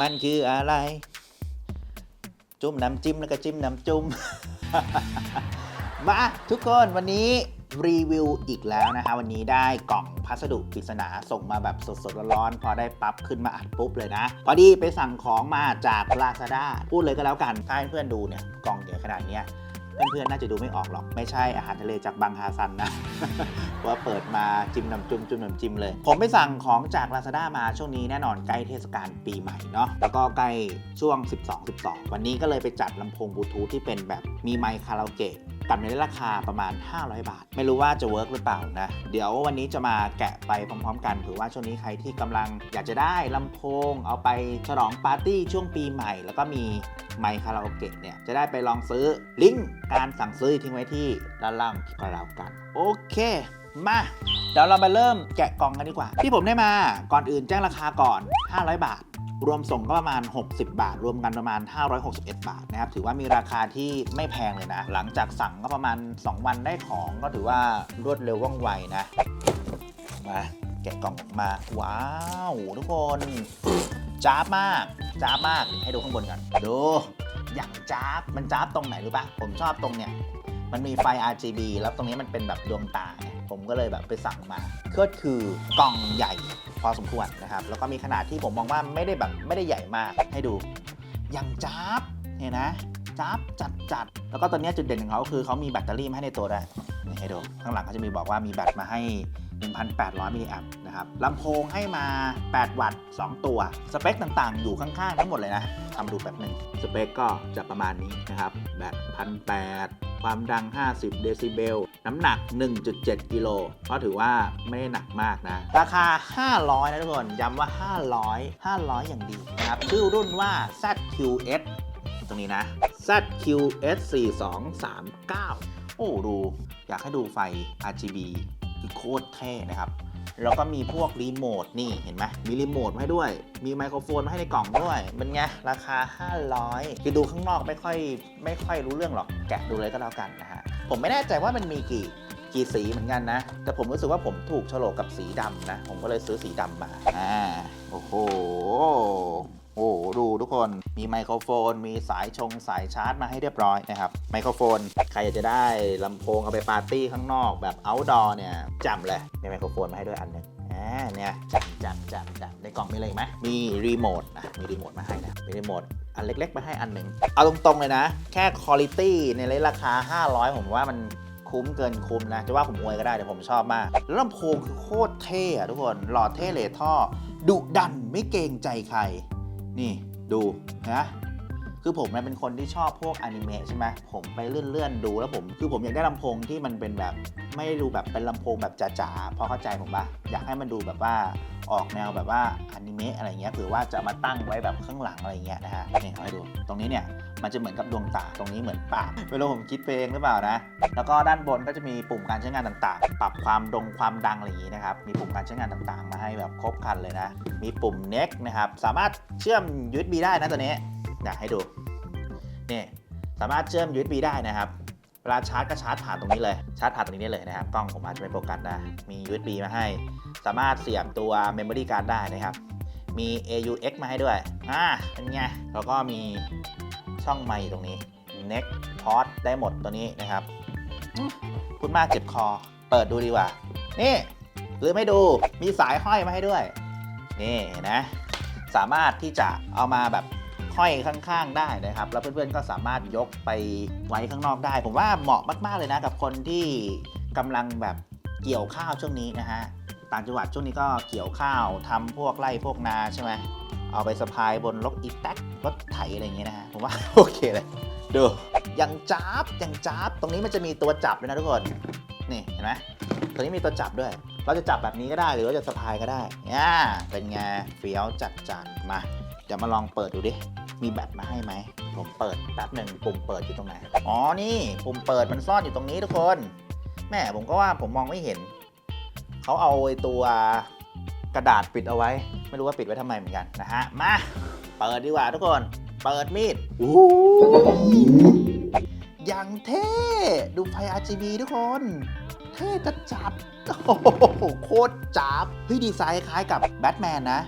มันคืออะไร จุ่มน้ำจิ้มแล้วก็จิ้มน้ำจุ่ม มาทุกคนวันนี้รีวิวอีกแล้วนะคะ วันนี้ได้กล่องพัสดุปริศนาส่งมาแบบสดๆร้อนๆพอได้ปั๊บขึ้นมาอัดปุ๊บเลยนะ พอดีไปสั่งของมาจาก Lazada พูดเลยก็แล้วกัน ถ้าให้เพื่อนดูเนี่ย กล่องใหญ่ขนาดเนี้ย เพื่อนๆ น่าจะดูไม่ออกหรอก ไม่ใช่อาหารทะเลจากบางฮาซันนะ ว่าเปิดมาจิ้มน้ำจุ่มจุ่มน้ำจิ้มเลย ผมไปสั่งของจาก Lazada มาช่วงนี้แน่นอนใกล้เทศกาลปีใหม่เนาะแล้วก็ใกล้ช่วง 12 12 วันนี้ก็เลยไปจัดลำโพงบลูทูธที่เป็นแบบมีไมค์คาราโอเกะ กันในราคาประมาณ 500 บาท ไม่รู้ว่าจะเวิร์กหรือเปล่านะ เดี๋ยววันนี้จะมาแกะไปพร้อมๆ กันเผื่อว่าช่วงนี้ใครที่กำลังอยากจะได้ลำโพง เอาไปฉลองปาร์ตี้ช่วงปีใหม่ แล้วก็มีไมค์คาราโอเกะเนี่ยจะได้ไปลองซื้อลิงก์การสั่งซื้อทิ้งไว้ที่ด้านล่างก็แล้วกัน โอเคมาเดี๋ยวเรามาเริ่มแกะกล่องกันดีกว่า ที่ผมได้มาก่อนอื่นแจ้งราคาก่อน 500 บาท รวมส่งก็ประมาณ 60 บาท รวมกันประมาณ 561 บาทนะครับ ถือว่ามีราคาที่ไม่แพงเลยนะ หลังจากสั่งก็ประมาณ 2 วันได้ของก็ถือว่ารวดเร็วว่องไวนะ มาแกะกล่องออกมา ว้าว ทุกคนจ้าบมากจ้าบมาก ให้ดูข้างบนก่อน ดู อย่างจ้าบ มันจ้าบตรงไหนรู้ปะผมชอบตรงเนี้ย มันมีไฟ RGB แล้วตรงนี้มันเป็นแบบดวงตาไง ผมก็เลยแบบไปสั่งมาก็คือกล่องใหญ่พอสมควรนะครับ แล้วก็มีขนาดที่ผมมองว่าไม่ได้แบบไม่ได้ใหญ่มากให้ดู อย่างจ้าบเนี่ยนะจับจัดจัดแล้วก็ตอนนี้จุดเด่นของเขาคือเขามีแบตเตอรี่มาให้ในตัวด้วยนี่ให้ดูข้างหลังเขาจะมีบอกว่ามีแบตมาให้ 1,800มิลลิแอมป์นะครับลำโพงให้มา 8 วัตต์ 2 ตัว สเปคต่างๆ อยู่ข้างๆ ทั้งหมดเลยนะทำดูแบบหนึ่งสเปคก็จะประมาณนี้นะครับแบต1,800 ความดัง 50 เดซิเบล น้ำหนัก 1.7 กิโลก็ถือว่าไม่ได้หนักมากนะ ราคา 500 นะทุกคน ย้ำว่า 500 500 อย่างดีนะครับชื่อรุ่นว่า ZQS ตรงนี้นะ ZQS 4239 โอ้ ดู อยากให้ดูไฟ RGB คือโคตรเท่นะครับ แล้วก็มีพวกรีโมทนี่เห็นไหมมีรีโมทมาให้ด้วย มีไมโครโฟนมาให้ในกล่องด้วยเป็นไงราคา 500 คือดูข้างนอกไม่ค่อยไม่ค่อยรู้เรื่องหรอก แกะดูเลยก็แล้วกันนะฮะ ผมไม่แน่ใจว่ามันมีกี่กี่สีเหมือนกันนะ แต่ผมรู้สึกว่าผมถูกโฉลกกับสีดำนะ ผมก็เลยซื้อสีดำมา อ่า โอ้โห โอ้โหดูทุกคนมีไมโครโฟน มีสายชงสายชาร์จมาให้เรียบร้อยนะครับไมโครโฟน ใครอยากจะได้ลำโพงเอาไปปาร์ตี้ข้างนอกแบบ outdoor เนี่ยจำเลยมีไมโครโฟนมาให้ด้วยอันหนึงอ่าเนี่ยจำจำจำจำในกล่องมีอะไรไหมมีรีโมทนะมีรีโมทมาให้นะมีรีโมทอันเล็กๆมาให้อันหนึ่งเอาตรงๆเลยนะ แค่คุณภาพในราคา 500 ผมว่ามันคุ้มเกินคุ้มนะ จะว่าผมอวยก็ได้แต่ผมชอบมาก แล้วลำโพงคือโคตรเท่อะทุกคน หลอดเท่เลท่อ ดุดันไม่เกรงใจใคร นี่ดูนะคือผมเนี่ยเป็นคนที่ชอบพวกอนิเมะใช่ไหมผมไปเลื่อนๆดูแล้วผม คือผมอยากได้ลำโพงที่มันเป็นแบบ ไม่ดูแบบเป็นลำโพงแบบจ๋าๆพอเข้าใจผมปะอยากให้มันดูแบบว่าออกแนวแบบว่าอนิเมะอะไรเงี้ยเผื่อว่าจะมาตั้งไว้แบบข้างหลังอะไรเงี้ยนะฮะนี่เอให้ดู ตรงนี้เนี่ย มันจะเหมือนกับดวงตา ตรงนี้เหมือนปากไม่รู้ผมคิดเองหรือเปล่านะ แล้วก็ด้านบนก็จะมีปุ่มการใช้งานต่างๆ ปรับความดงความดังอะไรอย่างนี้นะครับ มีปุ่มการใช้งานต่างๆ มาให้แบบครบครันเลยนะ มีปุ่ม neck นะครับ สามารถเชื่อม USB ได้นะตัวนี้อยากให้ดู นี่สามารถเชื่อม USB ได้นะครับเวลาชาร์จก็ชาร์จผ่านตรงนี้เลย ชาร์จผ่านตรงนี้ได้เลยนะครับ กล้องผมอาจจะไม่โฟกัสนะ มี USB มาให้ สามารถเสียบตัว Memory Card ได้นะครับ มี AUX มาให้ด้วย อ่าเป็นไง แล้วก็มี ช่องไมค์ตรงนี้ neck port ได้หมดตัวนี้นะครับอืมพูดมากเจ็บคอ เปิดดูดีกว่า นี่หรือไม่ดูมีสายห้อยมาให้ด้วย นี่นะ สามารถที่จะเอามาแบบห้อยข้างๆได้นะครับ แล้วเพื่อนๆก็สามารถยกไปไว้ข้างนอกได้ ผมว่าเหมาะมากๆเลยนะ กับคนที่กำลังแบบเกี่ยวข้าวช่วงนี้นะฮะต่างจังหวัดช่วงนี้ก็เกี่ยวข้าวทำพวกไร่พวกนาใช่ไหม เอาไปสะพายบนรถอีแท็กรถไถอะไรอย่างเงี้ยนะฮะผมว่าโอเคเลยดูอย่างจ้าบอย่างจ้าบตรงนี้มันจะมีตัวจับด้วยนะทุกคนนี่เห็นไหมตัวนี้มีตัวจับด้วย เราจะจับแบบนี้ก็ได้หรือว่าจะสะพายก็ได้เนี่ยเป็นไงเฟี้ยวจัดจัดมาเดี๋ยวมาลองเปิดดูดิมีแบตมาให้ไหมผมเปิดแป๊บหนึ่งปุ่มเปิดอยู่ตรงไหนอ๋อนี่ปุ่มเปิดมันซ่อนอยู่ตรงนี้ทุกคนแม่ผมก็ว่าผมมองไม่เห็นเขาเอาไอ้ตัว กระดาษปิดเอาไว้ ไม่รู้ว่าปิดไว้ทำไมเหมือนกันนะฮะ มาเปิดดีกว่าทุกคน เปิดมีดอ้อย่างเท่ ดูไฟ RGB ทุกคน เท่จัดจัดโอ้โหโคตรจับเฮ้ดีไซน์คล้ายกับแบทแมนนะ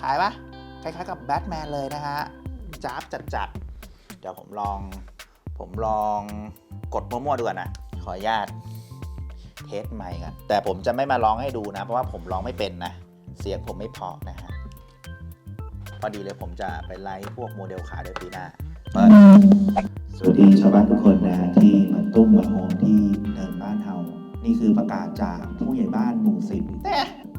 คล้ายปะคล้ายๆกับแบทแมนเลยนะฮะจ้าบจัดๆเดี๋ยวผมลอง ผมลองกดมั่วๆดูก่อนนะ ขออนุญาตเทสใหม่กันแต่ผมจะไม่มาร้องให้ดูนะ เพราะว่าผมร้องไม่เป็นนะ เสียงผมไม่เพอนะฮะพอดีเลยผมจะไปไล่พวกโมเดลขายในปีหน้าเปิดสวัสดีชาวบ้านทุกคนนะฮะที่มาตุ้มมาโฮมที่เนินบ้านเฮานี่คือประกาศจากผู้ใหญ่บ้านหมู่สิบ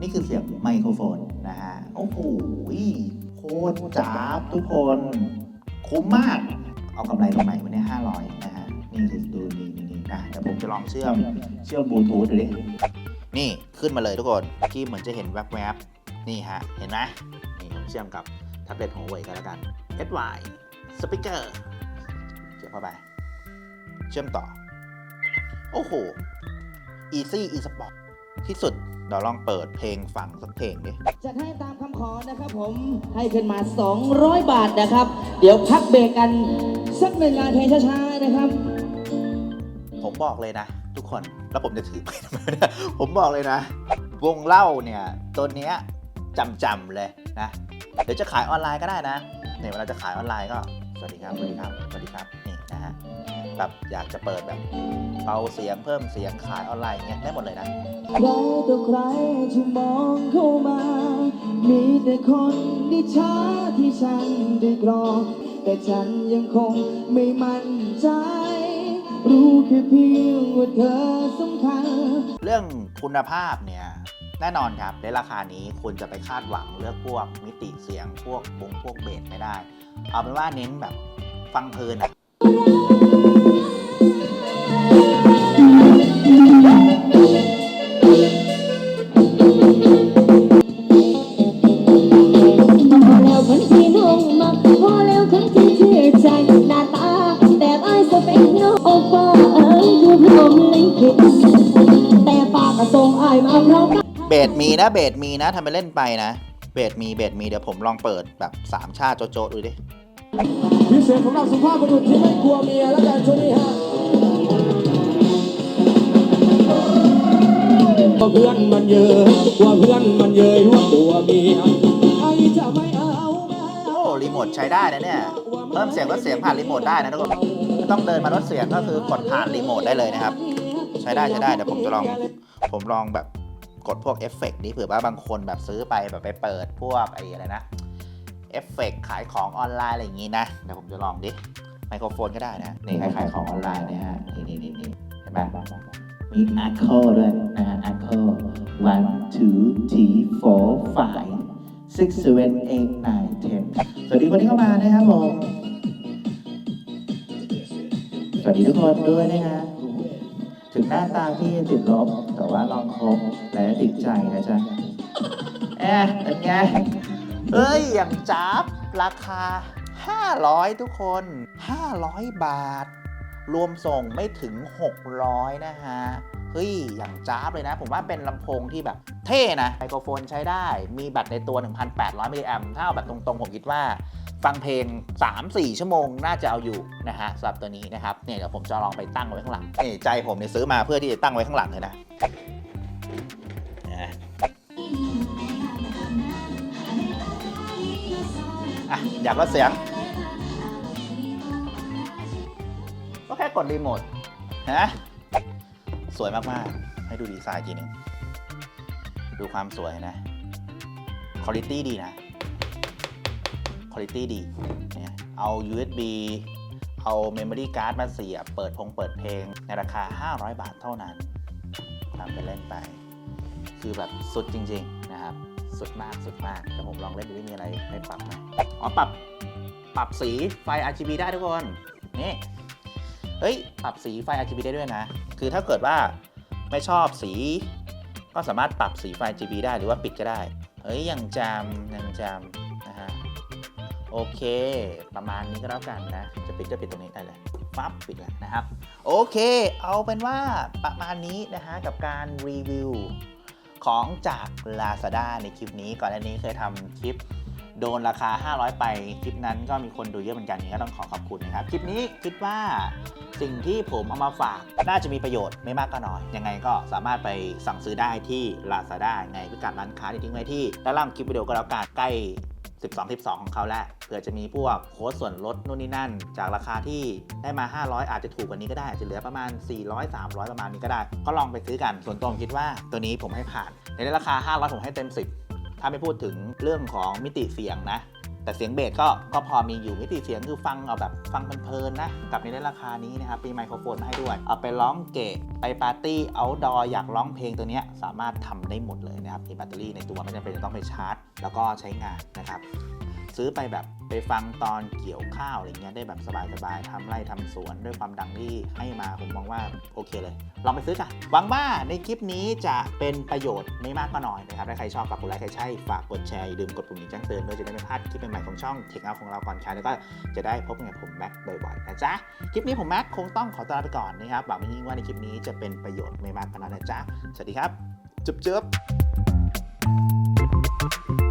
นี่คือเสียงไมโครโฟนนะฮะโอ้โหโคตรจ้าบทุกคนคุ้มมาก เอากำไรตรงไหนวันนี้ห้าร้อยนะฮะนี่คือดูนี่นี่นี่นะเดี๋ยวผมจะลองเชื่อมเชื่อมบลูทูธดูดิ นี่ขึ้นมาเลยทุกคนเมื่อกี้เหมือนจะเห็นแวบๆนี่ฮะ เห็นไหมนี่ผมเชื่อมกับแท็บเล็ตของ Huawei กันแล้วกัน SY Speaker เสียบเข้าไป เชื่อมต่อ โอ้โห Easy e Sport ที่สุดเดี๋ยวลองเปิดเพลงฟังสักเพลงดิจัดให้ตามคำขอนะครับผมให้ขึ้นมา 200 บาทนะครับ เดี๋ยวพักเบรกกันสักหนึ่งงานเพลงช้าๆนะครับ ผมบอกเลยนะ ทุกคนแล้วผมจะถือไปทำไมเนี่ยผมบอกเลยนะ วงเล่าเนี่ยตัวเนี้ยจำๆเลยนะเดี๋ยวจะขายออนไลน์ก็ได้นะเนี่ยเวลาจะขายออนไลน์ก็สวัสดีครับสวัสดีครับสวัสดีครับนี่นะฮะแบบอยากจะเปิดแบบเบาเสียงเพิ่มเสียงขายออนไลน์เงี้ยได้หมดเลยนะใครต่อใครที่มองเข้ามา มีแต่คนดิชาที่ฉันได้กรอ แต่ฉันยังคงไม่มั่นใจ รู้แค่เพียงว่าเธอสำคัญ เรื่องคุณภาพเนี่ยแน่นอนครับในราคานี้คุณจะไปคาดหวังเลือกพวกมิติเสียงพวกวงพวกเบสไม่ได้ เอาเป็นว่าเน้นแบบฟังเพลินอะ ไปเล่นไปนะ เบสมีเบสมีเดี๋ยวผมลองเปิดแบบสามชาติโจโจดูดิพิเศษสำหรับสุภาพบุรุษที่ไม่กลัวเมียแล้วกันช่วงนี้ฮะว่าเพื่อนมันเยอะว่าเพื่อนมันเยยว่าตัวเมียไอ้จะไม่เอาแม่โอ้รีโมทใช้ได้นะเนี่ยเพิ่มเสียงลดเสียงผ่านรีโมทได้นะทุกคนไม่ต้องเดินมาลดเสียงก็คือกดผ่านรีโมทได้เลยนะครับ ใช้ได้ใช้ได้เดี๋ยวผมจะลองผมลองแบบ กดพวกเอฟเฟกต์นี้เผื่อว่าบางคนแบบซื้อไปแบบไปเปิดพวกไอ้อะไรนะเอฟเฟกต์ขายของออนไลน์อะไรอย่างงี้นะเดี๋ยวผมจะลองดิไมโครโฟนก็ได้นะนี่ขายของออนไลน์นะฮะนี่นี่นี่นี่เห็นไหมมีอัคโคด้วยนะฮะอัคโค one two three four five six seven eight nine ten สวัสดีคนที่เข้ามานะครับผม สวัสดีทุกคนด้วยนะฮะ ถึงหน้าตาพี่ติดลบ แต่ว่าลองคบและติดใจนะจ๊ะแอะเป็นไง เอ้ย อย่างจ้าบราคา 500 ทุกคน 500 บาท รวมส่งไม่ถึง 600 นะฮะ เฮ้ย อย่างจ้าบเลยนะ ผมว่าเป็นลำโพงที่แบบเท่นะ ไมโครโฟนใช้ได้ มีแบตในตัว 1,800 มิลลิแอมป์ถ้าเอาแบบตรงๆ ผมคิดว่า ฟังเพลง 3-4 ชั่วโมงน่าจะเอาอยู่นะฮะสำหรับตัวนี้นะครับ เนี่ยเดี๋ยวผมจะลองไปตั้งไว้ข้างหลังนี่ใจผมเนี่ยซื้อมาเพื่อที่จะตั้งไว้ข้างหลังเลยนะนะอะอยากลดเสียง ก็แค่กดรีโมทนะ สวยมากๆ ให้ดูดีไซน์ทีหนึ่งดูความสวยนะคุณภาพดีนะคุณภาพดีเนี่ยเอา USB เอา Memory Card มาเสียบเปิดพงเปิดเพลง ในราคา 500 บาทเท่านั้นทำไปเล่นไป คือแบบสุดจริง ๆ นะครับ สุดมากสุดมากแต่ผมลองเล่นดูว่ามีอะไรให้ปรับไหมอ๋อปรับ ปรับสีไฟ RGB ได้ทุกคน นี่ เฮ้ย ปรับสีไฟ RGB ได้ด้วยนะ คือถ้าเกิดว่าไม่ชอบสี ก็สามารถปรับสีไฟ RGB ได้หรือว่าปิดก็ได้ เฮ้ย ยังจำยังจำนะฮะ โอเค ประมาณนี้ก็แล้วกันนะ จะปิดจะปิดตรงนี้ได้เลยปั๊บปิดแล้วนะครับ โอเค เอาเป็นว่าประมาณนี้นะฮะ กับการรีวิวของจาก Lazada ในคลิปนี้ ก่อนอันนี้เคยทำคลิป โดนราคา 500 ไป คลิปนั้นก็มีคนดูเยอะเหมือนกันนี้ก็ต้องขอขอบคุณนะครับ คลิปนี้คิดว่าสิ่งที่ผมเอามาฝาก น่าจะมีประโยชน์ไม่มากก็น้อย ยังไงก็สามารถไปสั่งซื้อได้ที่ Lazada ในพิกัดร้านค้าที่ทิ้งไว้ที่ด้านล่างคลิปวิดีโอก็แล้วกันใกล้ 12 12 ของเขาแหละเผื่อจะมีพวกโค้ดส่วนลดนู่นนี่นั่น จากราคาที่ได้มา 500 อาจจะถูกกว่านี้ก็ได้อาจจะเหลือประมาณ 400 300 ประมาณนี้ก็ได้ ก็ลองไปซื้อกันส่วนตัวผมคิดว่าตัวนี้ผมให้ผ่านในราคา 500 ผมให้เต็ม 10 ถ้าไม่พูดถึงเรื่องของมิติเสียงนะ แต่เสียงเบสก็ก็พอมีอยู่มิติเสียงคือฟังเอาแบบฟังเพลินๆนะ กับในราคานี้นะครับมีไมโครโฟนมาให้ด้วย เอาไปร้องเกะไปปาร์ตี้เอาดออยากร้องเพลงตัวนี้สามารถทำได้หมดเลยนะครับมีแบตเตอรี่ในตัวไม่จำเป็นจะต้องไปชาร์จ แล้วก็ใช้งานนะครับ ซื้อไปแบบไปฟังตอนเกี่ยวข้าวอะไรเงี้ยได้แบบสบายๆทำไร่ทำสวนด้วยความดังที่ให้มาผมมองว่าโอเคเลยลองไปซื้อกันหวังว่าในคลิปนี้จะเป็นประโยชน์ไม่มากก็น้อยนะครับถ้าใครชอบฝากกดไลค์ใครใช่ฝากกดแชร์อย่มกดปุ่มนี้แจ้งเตือนด้วยจะได้ไม่พลาดคลิปใหม่ๆของช่องเทคเอาของเราก่อนใครแล้วก็จะได้พบกับผมแม็กบ่อยๆนะจ๊ะคลิปนี้ผมแม็กคงต้องขอตัวลาไปก่อนนะครับหวังยิ่งว่าในคลิปนี้จะเป็นประโยชน์ไม่มากก็น้อยนะจ๊ะสวัสดีครับจุ๊บๆ